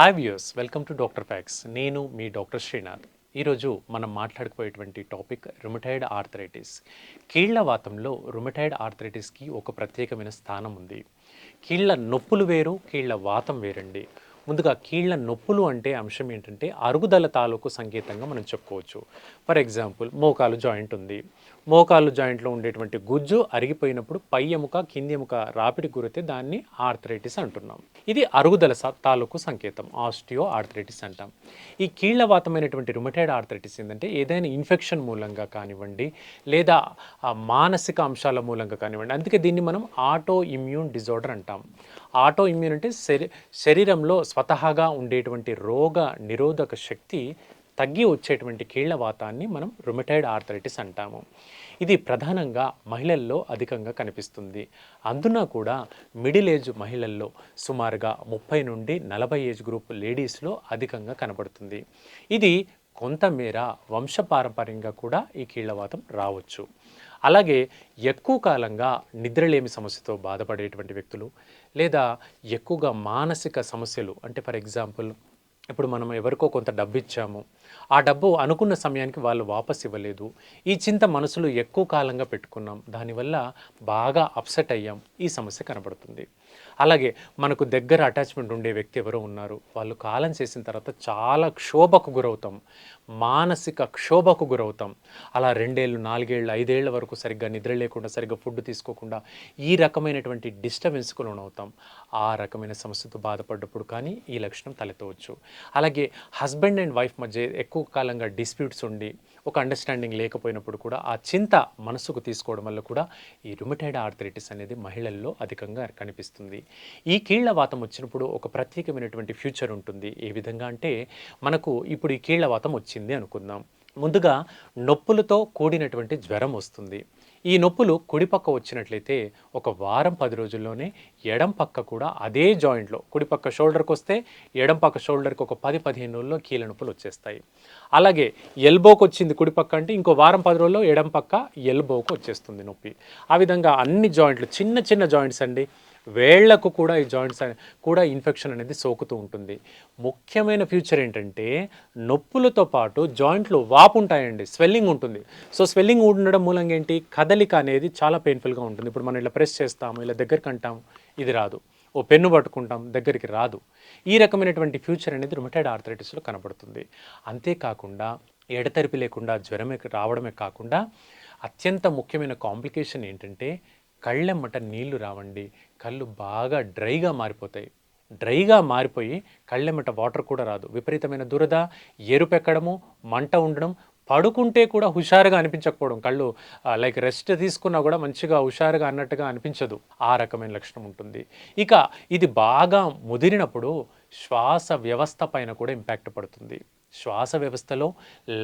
Hi views welcome to doctor facts నేను మీ doctor Srinath ఈరోజు మనం మాట్లాడుకోయేటువంటి టాపిక్ రుమటైడ్ ఆర్థరైటిస్ కీళ్ళ వాతంలో రుమటైడ్ ఆర్థరైటిస్కి ఒక ప్రత్యేకమైన స్థానం ఉంది. కీళ్ళ నొప్పులు వేరు కీళ్ళ వాతం వేరండి. ముందుగా కీళ్ళ నొప్పులు అంటే అంశం ఏంటంటే అరుగుదల తాలూకు సంకేతంగా మనం చెప్పుకోవచ్చు. ఫర్ ఎగ్జాంపుల్ మోకాలు జాయింట్ ఉంది. మోకాలు జాయింట్లో ఉండేటువంటి గుజ్జు అరిగిపోయినప్పుడు పై ఎముక కింది ఎముక రాపిడి గురితే దాన్ని ఆర్థరైటిస్ అంటున్నాం. ఇది అరుగుదల తాలూకు సంకేతం ఆస్టియో ఆర్థరైటిస్ అంటాం. ఈ కీళ్ళవాతమైనటువంటి రుమటైడ్ ఆర్థరైటిస్ ఏంటంటే ఏదైనా ఇన్ఫెక్షన్ మూలంగా కానివ్వండి లేదా మానసిక అంశాల మూలంగా కానివ్వండి అందుకే దీన్ని మనం ఆటో ఇమ్యూన్ డిజార్డర్ అంటాం. ఆటో ఇమ్యూన్ అంటే శరీ శరీరంలో స్వతహాగా ఉండేటువంటి రోగ నిరోధక శక్తి తగ్గి వచ్చేటువంటి కీళ్ళ వాతాన్ని మనం రుమటైడ్ ఆర్థరైటిస్ అంటాము. ఇది ప్రధానంగా మహిళల్లో అధికంగా కనిపిస్తుంది. అందున కూడా మిడిల్ ఏజ్ మహిళల్లో సుమారుగా ముప్పై నుండి నలభై ఏజ్ గ్రూప్ లేడీస్లో అధికంగా కనబడుతుంది. ఇది కొంతమేర వంశపారంపర్యంగా కూడా ఈ కీళ్ళవాతం రావచ్చు. అలాగే ఎక్కువ కాలంగా నిద్రలేమి సమస్యతో బాధపడేటువంటి వ్యక్తులు లేదా ఎక్కువగా మానసిక సమస్యలు అంటే ఫర్ ఎగ్జాంపుల్ ఇప్పుడు మనం ఎవరికో కొంత డబ్బు ఇచ్చాము ఆ డబ్బు అనుకున్న సమయానికి వాళ్ళు వాపస్ ఇవ్వలేదు ఈ చింత మనసులో ఎక్కువ కాలంగా పెట్టుకున్నాం దానివల్ల బాగా అప్సెట్ అయ్యాం ఈ సమస్య కనబడుతుంది. అలాగే మనకు దగ్గర అటాచ్మెంట్ ఉండే వ్యక్తి ఎవరో ఉన్నారు. వాళ్ళు కాలం చేసిన తర్వాత చాలా క్షోభకు గురవుతాం. మానసిక క్షోభకు గురవుతాం. అలా రెండేళ్ళు నాలుగేళ్ళు ఐదేళ్ళ వరకు సరిగ్గా నిద్ర లేకుండా సరిగ్గా ఫుడ్ తీసుకోకుండా ఈ రకమైనటువంటి డిస్టర్బెన్స్కు లోనవుతాం. ఆ రకమైన సమస్యతో బాధపడ్డప్పుడు కానీ ఈ లక్షణం తలెత్తవచ్చు. అలాగే హస్బెండ్ అండ్ వైఫ్ మధ్య ఎక్కువ కాలంగా డిస్ప్యూట్స్ ఉండి ఒక అండర్స్టాండింగ్ లేకపోయినప్పుడు కూడా ఆ చింత మనసుకు తీసుకోవడం వల్ల కూడా ఈ రుమిటైడ్ ఆర్థరైటిస్ అనేది మహిళల్లో అధికంగా కనిపిస్తుంది. ఈ కీళ్ళ వాతం వచ్చినప్పుడు ఒక ప్రత్యేకమైనటువంటి ఫ్యూచర్ ఉంటుంది. ఏ విధంగా అంటే మనకు ఇప్పుడు ఈ కీళ్ళ వాతం వచ్చింది అనుకుందాం. ముందుగా నొప్పులతో కూడినటువంటి జ్వరం వస్తుంది. ఈ నొప్పులు కుడిపక్క వచ్చినట్లయితే ఒక వారం పది రోజుల్లోనే ఎడం పక్క కూడా అదే జాయింట్లో కుడిపక్క షోల్డర్కి వస్తే ఎడం పక్క షోల్డర్కి ఒక పది పదిహేను రోజుల్లో కీళ్ళ నొప్పులు వచ్చేస్తాయి. అలాగే ఎల్బోకి వచ్చింది కుడిపక్క అంటే ఇంకో వారం పది రోజుల్లో ఎడం పక్క ఎల్బోకి వచ్చేస్తుంది నొప్పి. ఆ విధంగా అన్ని జాయింట్లు చిన్న చిన్న జాయింట్స్ అండి. వేళ్ళకు కూడా ఈ జాయింట్స్ కూడా ఇన్ఫెక్షన్ అనేది సోకుతూ ఉంటుంది. ముఖ్యమైన ఫ్యూచర్ ఏంటంటే నొప్పులతో పాటు జాయింట్లు వాపు ఉంటాయండి స్వెల్లింగ్ ఉంటుంది. సో స్వెల్లింగ్ ఉండడం మూలంగా ఏంటి? కదలిక అనేది చాలా పెయిన్ఫుల్గా ఉంటుంది. ఇప్పుడు మనం ఇలా ప్రెస్ చేస్తాము ఇలా దగ్గరికి అంటాము ఇది రాదు. ఓ పెన్ను పట్టుకుంటాం దగ్గరికి రాదు. ఈ రకమైనటువంటి ఫ్యూచర్ అనేది రుమటైడ్ ఆర్థరైటిస్లో కనబడుతుంది. అంతేకాకుండా ఎడతెరిపి లేకుండా జ్వరమే రావడమే కాకుండా అత్యంత ముఖ్యమైన కాంప్లికేషన్ ఏంటంటే కళ్ళెమ్మట నీళ్ళు రావండి. కళ్ళు బాగా డ్రైగా మారిపోతాయి. డ్రైగా మారిపోయి కళ్ళెమ్మట వాటర్ కూడా రాదు. విపరీతమైన దురద ఎరుపెక్కడము మంట ఉండడం పడుకుంటే కూడా హుషారుగా అనిపించకపోవడం. కళ్ళు లైక్ రెస్ట్ తీసుకున్నా కూడా మంచిగా హుషారుగా అన్నట్టుగా అనిపించదు. ఆ రకమైన లక్షణం ఉంటుంది. ఇక ఇది బాగా ముదిరినప్పుడు శ్వాస వ్యవస్థ పైన కూడా ఇంపాక్ట్ పడుతుంది. శ్వాస వ్యవస్థలో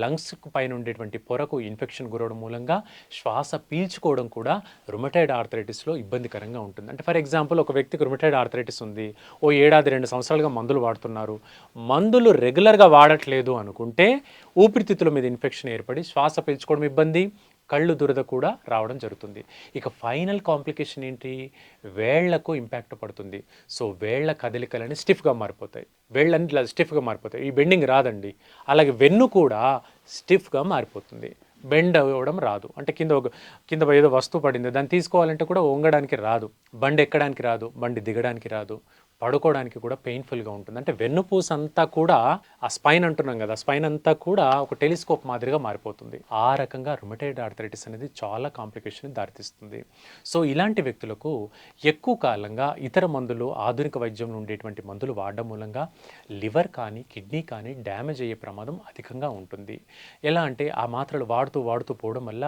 లంగ్స్ పైన ఉండేటువంటి పొరకు ఇన్ఫెక్షన్ గురవడం మూలంగా శ్వాస పీల్చుకోవడం కూడా రుమటైడ్ ఆర్థరైటిస్లో ఇబ్బందికరంగా ఉంటుంది. అంటే ఫర్ ఎగ్జాంపుల్ ఒక వ్యక్తికి రుమటైడ్ ఆర్థరైటిస్ ఉంది. ఓ ఏడాది రెండు సంవత్సరాలుగా మందులు వాడుతున్నారు. మందులు రెగ్యులర్గా వాడట్లేదు అనుకుంటే ఊపిరితిత్తుల మీద ఇన్ఫెక్షన్ ఏర్పడి శ్వాస పీల్చుకోవడం ఇబ్బంది. కళ్ళు దురద కూడా రావడం జరుగుతుంది. ఇక ఫైనల్ కాంప్లికేషన్ ఏంటి? వేళ్ళకు ఇంపాక్ట్ పడుతుంది. సో వేళ్ళ కదలికలని స్టిఫ్గా మారిపోతాయి. వేళ్ళని ఇలా స్టిఫ్గా మారిపోతాయి. ఈ బెండింగ్ రాదండి. అలాగే వెన్ను కూడా స్టిఫ్గా మారిపోతుంది. బెండ్ అవ్వడం రాదు. అంటే కింద ఒక కింద ఏదో వస్తువు పడింది. దాన్ని తీసుకోవాలంటే కూడా వంగడానికి రాదు. బండి ఎక్కడానికి రాదు. బండి దిగడానికి రాదు. పడుకోవడానికి కూడా పెయిన్ఫుల్గా ఉంటుంది. అంటే వెన్నుపూస అంతా కూడా ఆ స్పైన్ అంటున్నాం కదా స్పైన్ అంతా కూడా ఒక టెలిస్కోప్ మాదిరిగా మారిపోతుంది. ఆ రకంగా రుమటైడ్ ఆర్థరైటిస్ అనేది చాలా కాంప్లికేషన్ దారితీస్తుంది. సో ఇలాంటి వ్యక్తులకు ఎక్కువ కాలంగా ఇతర మందులు ఆధునిక వైద్యంలో ఉండేటువంటి మందులు వాడడం మూలంగా లివర్ కానీ కిడ్నీ కానీ డ్యామేజ్ అయ్యే ప్రమాదం అధికంగా ఉంటుంది. ఎలా అంటే ఆ మాత్రలు వాడుతూ వాడుతూ పోవడం వల్ల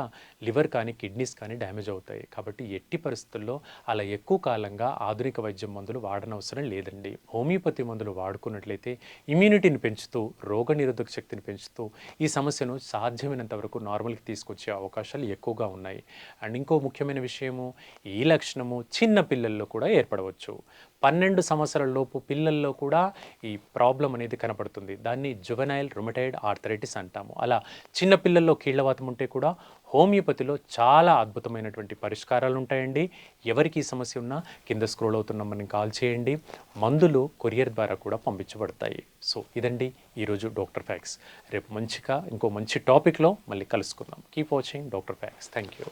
లివర్ కానీ కిడ్నీస్ కానీ డ్యామేజ్ అవుతాయి. కాబట్టి ఎట్టి పరిస్థితుల్లో అలా ఎక్కువ కాలంగా ఆధునిక వైద్యం మందులు వాడనవసరం లేదండి. హోమియోపతి మందులు వాడుకున్నట్లయితే ఇమ్యూనిటీని పెంచుతూ రోగనిరోధక శక్తిని పెంచుతూ ఈ సమస్యను సాధ్యమైనంత వరకు నార్మల్కి తీసుకొచ్చే అవకాశాలు ఎక్కువగా ఉన్నాయి. అండ్ ఇంకో ముఖ్యమైన విషయము ఈ లక్షణము చిన్న పిల్లల్లో కూడా ఏర్పడవచ్చు. పన్నెండు సంవత్సరాల లోపు పిల్లల్లో కూడా ఈ ప్రాబ్లం అనేది కనపడుతుంది. దాన్ని జువెనైల్ రుమటైడ్ ఆర్థరైటిస్ అంటాము. అలా చిన్న పిల్లల్లో కీళ్ళవాతం ఉంటే కూడా హోమియోపతిలో చాలా అద్భుతమైనటువంటి పరిష్కారాలు ఉంటాయండి. ఎవరికి ఈ సమస్య ఉన్నా కింద స్క్రోల్ అవుతున్న మనం కాల్ చేయండి. మందులు కొరియర్ ద్వారా కూడా పంపించబడతాయి. సో ఇదండి ఈరోజు డాక్టర్ ఫ్యాక్స్. రేపు మంచిగా ఇంకో మంచి టాపిక్లో మళ్ళీ కలుసుకుందాం. Keep watching doctor facts. Thank you